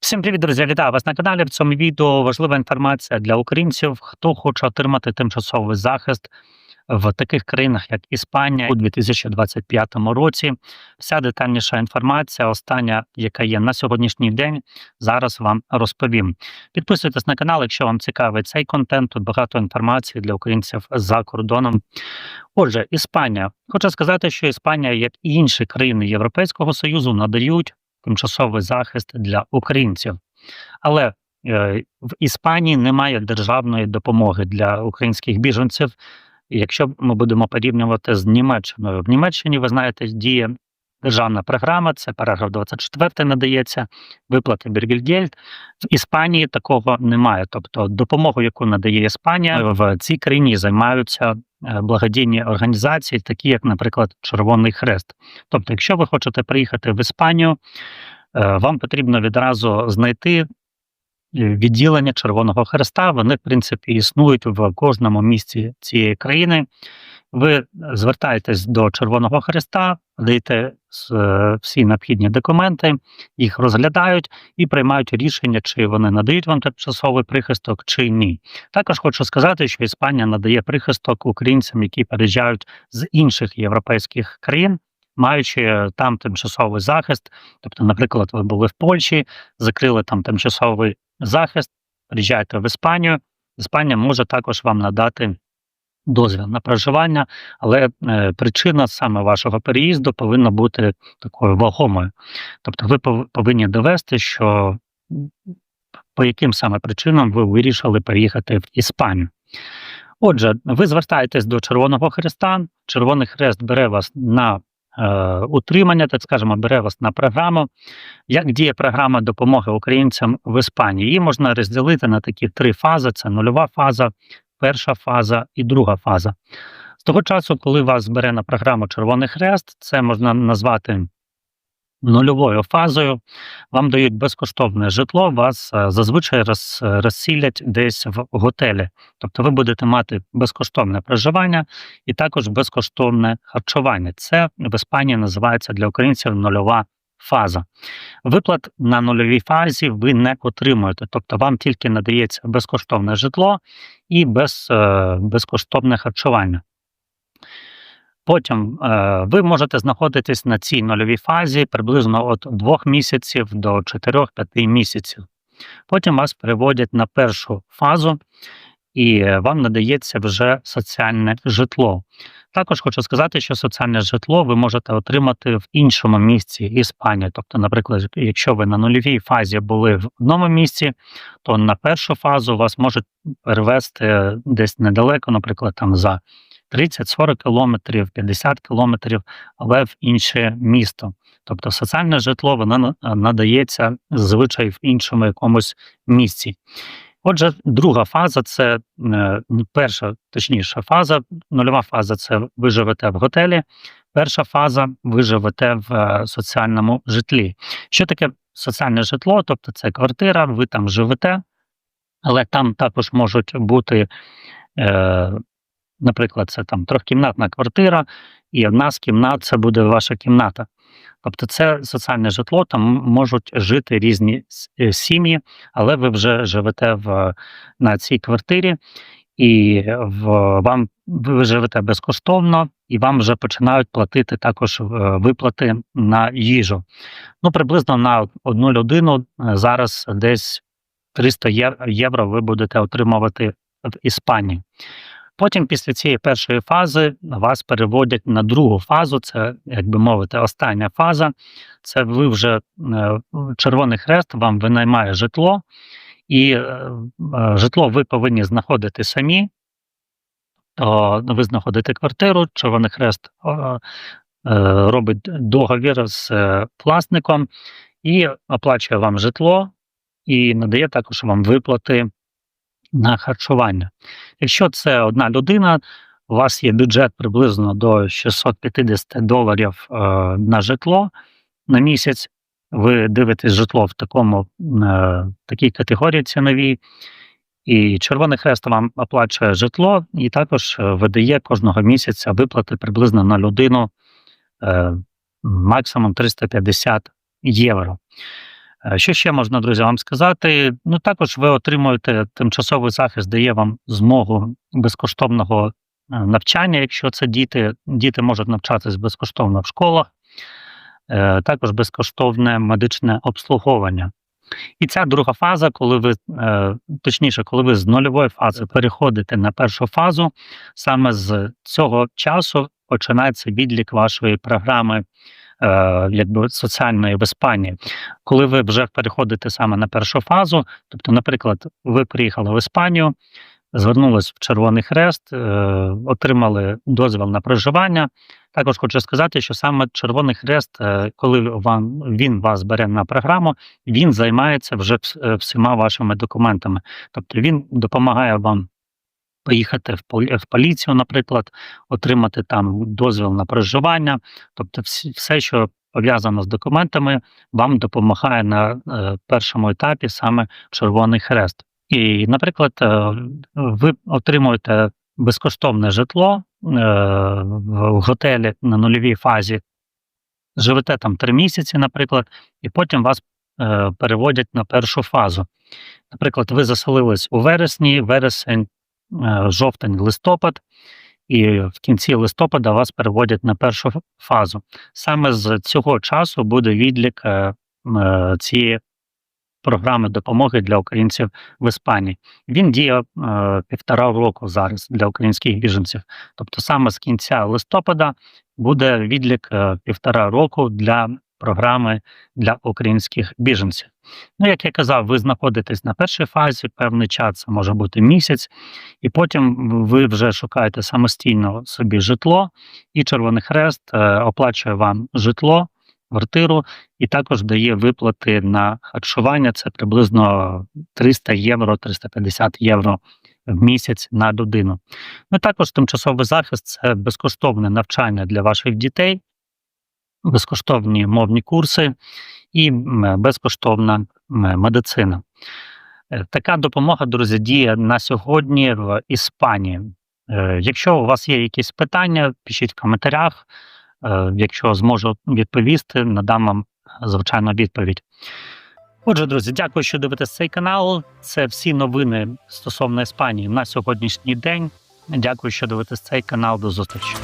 Всім привіт, друзі! Вітаю вас на каналі. В цьому відео важлива інформація для українців, хто хоче отримати тимчасовий захист в таких країнах, як Іспанія у 2025 році. Вся детальніша інформація, остання, яка є на сьогоднішній день, зараз вам розповім. Підписуйтесь на канал, якщо вам цікавий цей контент. Тут багато інформації для українців за кордоном. Отже, Іспанія. Хочу сказати, що Іспанія, як і інші країни Європейського Союзу, надають тимчасовий захист для українців. Але е, в Іспанії немає державної допомоги для українських біженців. Якщо ми будемо порівнювати з Німеччиною, в Німеччині, ви знаєте, діє державна програма, це параграф 24 надається, виплати Бергельгельд. В Іспанії такого немає. Тобто допомогу, яку надає Іспанія, в цій країні займаються благодійні організації, такі як, наприклад, Червоний Хрест. Тобто, якщо ви хочете приїхати в Іспанію, е, вам потрібно відразу знайти е, відділення Червоного Хреста. Вони, в принципі, існують в кожному місці цієї країни. Ви звертаєтесь до Червоного Хреста, даєте е, всі необхідні документи, їх розглядають і приймають рішення, чи вони надають вам тимчасовий прихисток, чи ні. Також хочу сказати, що Іспанія надає прихисток українцям, які переїжджають з інших європейських країн, маючи там тимчасовий захист. Тобто, наприклад, ви були в Польщі, закрили там тимчасовий захист, приїжджаєте в Іспанію. Іспанія може також вам надати дозвіл на проживання, але е, причина саме вашого переїзду повинна бути такою вагомою. Тобто, ви пов- повинні довести, що по яким саме причинам ви вирішили переїхати в Іспанію. Отже, ви звертаєтесь до Червоного Хреста. Червоний Хрест бере вас на е, утримання, так скажемо, бере вас на програму. Як діє програма допомоги українцям в Іспанії? Її можна розділити на такі три фази: це нульова фаза, перша фаза і друга фаза. З того часу, коли вас бере на програму Червоний Хрест, це можна назвати нульовою фазою. Вам дають безкоштовне житло, вас е, зазвичай роз, розсілять десь в готелі. Тобто ви будете мати безкоштовне проживання і також безкоштовне харчування. Це в Іспанії називається для українців нульова фаза. Виплат на нульовій фазі ви не отримуєте, тобто вам тільки надається безкоштовне житло і без, е, безкоштовне харчування. Потім е, ви можете знаходитись на цій нульовій фазі приблизно від 2 місяців до 4-5 місяців. Потім вас переводять на першу фазу, і вам надається вже соціальне житло. Також хочу сказати, що соціальне житло ви можете отримати в іншому місці Іспанії. Тобто, наприклад, якщо ви на нульовій фазі були в одному місці, то на першу фазу вас можуть перевести десь недалеко, наприклад, там за 30-40 кілометрів, 50 кілометрів, але в інше місто. Тобто соціальне житло воно надається зазвичай в іншому якомусь місці. Отже, друга фаза це е, перша, точніша фаза, нульова фаза це ви живете в готелі. Перша фаза ви живете в е, соціальному житлі. Що таке соціальне житло? Тобто це квартира, ви там живете, але там також можуть бути, е, наприклад, це там трьохкімнатна квартира, і одна з кімнат це буде ваша кімната. Тобто це соціальне житло, там можуть жити різні е, сім'ї, але ви вже живете в, на цій квартирі, і в, вам ви живете безкоштовно, і вам вже починають платити також е, виплати на їжу. Ну, приблизно на одну людину е, зараз десь 300 євро ви будете отримувати в Іспанії. Потім, після цієї першої фази, вас переводять на другу фазу. Це, як би мовити, остання фаза. Це ви вже е, Червоний Хрест вам винаймає житло, і е, е, житло ви повинні знаходити самі. То ви знаходите квартиру, Червоний Хрест робить договір з власником і оплачує вам житло, і надає також вам виплати на харчування. Якщо це одна людина, у вас є бюджет приблизно до 650 доларів е, на житло на місяць. Ви дивитесь житло в такому е, такій категорії ціновій, і Червоний Хрест вам оплачує житло і також е, видає кожного місяця виплати приблизно на людину максимум 350 євро. Е, Що ще можна, друзі, вам сказати? Ну також ви отримуєте тимчасовий захист, дає вам змогу безкоштовного е, навчання, якщо це діти. Діти можуть навчатися безкоштовно в школах, Е, також безкоштовне медичне обслуговування. І ця друга фаза, коли ви точніше, коли ви з нульової фази переходите на першу фазу, саме з цього часу починається відлік вашої програми соціальної в Іспанії. Коли ви вже переходите саме на першу фазу, тобто, наприклад, ви приїхали в Іспанію, звернулись в Червоний Хрест, е, отримали дозвіл на проживання. Також хочу сказати, що саме Червоний Хрест, е, коли вам він вас бере на програму, він займається вже е, всіма вашими документами. Тобто він допомагає вам поїхати в полі- в поліцію, наприклад, отримати там дозвіл на проживання. Тобто, все, що пов'язано з документами, вам допомагає на е, першому етапі саме Червоний Хрест. І, наприклад, е, ви отримуєте безкоштовне житло е, в готелі на нульовій фазі, живете там три місяці, наприклад, і потім вас переводять на першу фазу. Наприклад, ви заселились у вересні, вересень, жовтень, листопад, і в кінці листопада вас переводять на першу фазу. Саме з цього часу буде відлік е, е, цієї програми допомоги для українців в Іспанії. Він діє е, півтора року зараз для українських біженців. Тобто, саме з кінця листопада буде відлік е, півтора року для програми для українських біженців. Ну, як я казав, ви знаходитесь на першій фазі, певний час, це може бути місяць, і потім ви вже шукаєте самостійно собі житло, і Червоний Хрест е, оплачує вам житло, квартиру і також дає виплати на харчування. Це приблизно 300 євро, 350 євро в місяць на людину. Ну також тимчасовий захист це безкоштовне навчання для ваших дітей, безкоштовні мовні курси і безкоштовна медицина. Е, Така допомога, друзі, діє на сьогодні в Іспанії. Е, Якщо у вас є якісь питання, пишіть в коментарях. Е, Якщо зможу відповісти, надам вам звичайно відповідь. Отже, друзі, дякую, що дивитесь цей канал. Це всі новини стосовно Іспанії на сьогоднішній день. Дякую, що дивитесь цей канал. До зустрічі.